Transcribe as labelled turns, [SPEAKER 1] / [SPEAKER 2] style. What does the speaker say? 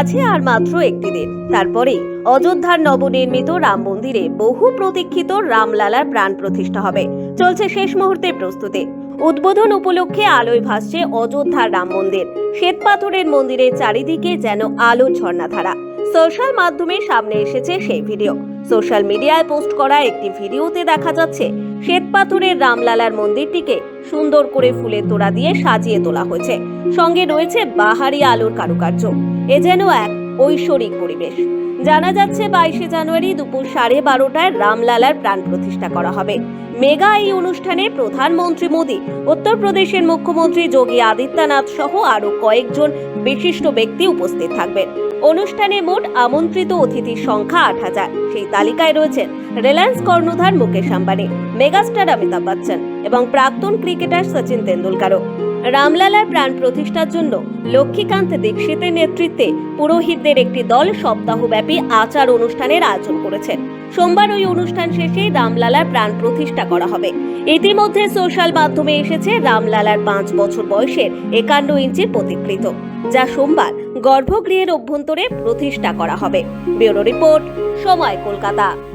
[SPEAKER 1] আছে আর মাত্র একটি দিন। তারপরে অযোধ্যার নবনির্মিত রাম মন্দিরে বহু প্রতীক্ষিত রামলালার প্রাণ প্রতিষ্ঠা হবে। চলছে শেষ মুহূর্তের প্রস্তুতি। উদ্বোধন উপলক্ষে আলোয় ভাসছে অযোধ্যার রাম মন্দির। শ্বেতপাথরের মন্দিরের চারিদিকে যেন আলোর ঝর্ণাধারা। সোশ্যাল মাধ্যমে সামনে এসেছে সেই ভিডিও। সোশ্যাল মিডিয়ায় পোস্ট করা একটি ভিডিওতে দেখা যাচ্ছে, শ্বেতপাথরের রামলালার মন্দিরটিকে সুন্দর করে ফুলের তোড়া দিয়ে সাজিয়ে তোলা হয়েছে। সঙ্গে রয়েছে বাহারি আলোর কারুকার্য। এ যেন এক ঐশ্বরিক পরিবেশ। জানা যাচ্ছে বাইশে জানুয়ারি দুপুর সাড়ে বারোটায় রামলালার প্রাণ প্রতিষ্ঠা করা হবে। মেগা এই অনুষ্ঠানে প্রধানমন্ত্রী মোদী, উত্তরপ্রদেশের মুখ্যমন্ত্রী যোগী আদিত্যনাথ সহ আরও কয়েকজন বিশিষ্ট ব্যক্তি উপস্থিত থাকবেন। অনুষ্ঠানে মোট আমন্ত্রিত অতিথির সংখ্যা আট হাজার। সেই তালিকায় রয়েছেন রিলায়েন্স কর্ণধার মুকেশ আম্বানি, মেগাস্টার অমিতাভ বচ্চন এবং প্রাক্তন ক্রিকেটার সচিন তেন্ডুলকারও। রামলালার প্রাণ প্রতিষ্ঠার জন্য লক্ষ্মীকান্ত দীক্ষিতের নেতৃত্বে পুরোহিতদের একটি দল সপ্তাহব্যাপী আচার অনুষ্ঠানের আয়োজন করেছেন সোমবার ওই অনুষ্ঠান শেষে রামলালার প্রাণ প্রতিষ্ঠা করা হবে। ইতিমধ্যে সোশ্যাল মাধ্যমে এসেছে রামলালার পাঁচ বছর বয়সের একান্ন ইঞ্চির প্রতিকৃত যা সোমবার গর্ভগৃহের অভ্যন্তরে প্রতিষ্ঠা করা হবে। ব্যুরো রিপোর্ট, সময় কলকাতা।